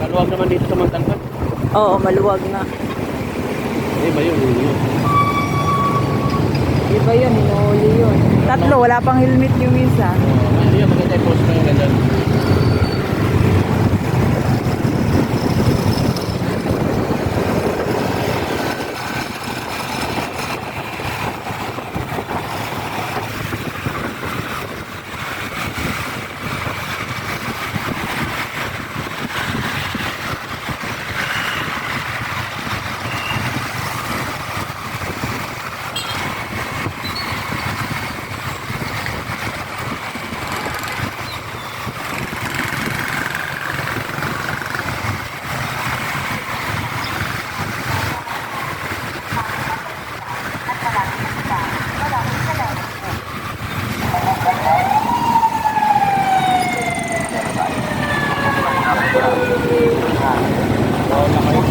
Maluwag naman dito sa Mantalpan. Oo, maluwag na. Eh ba yun? Yun yun. Iba yun, inuuli yun. Tatlo, wala pang helmet yung isa. Ano yun? Maganda yung post mo yung ganyan.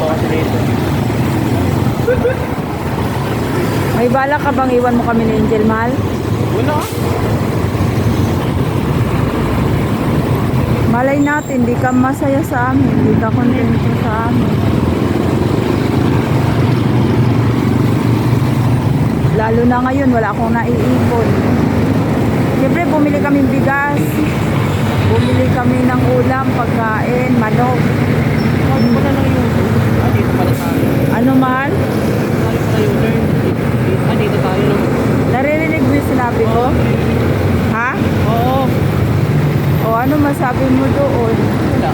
Kasi dito. May balak ka bang iwan mo kami ni Angel Mahal? Wala. Malay natin, di ka masaya sa amin, di ka kontento sa amin. Lalo na ngayon, wala akong naiipon. Siyempre, bumili kami bigas. Bumili kami ng ulam, pagkain, manok. Huwag mo na lang yung... Ah, dito pala tayo. Ano man? Dito, ah, dito tayo? Naririnig mo yung sinabi ko? Ha? Oo. O ano masabi mo doon? Wala.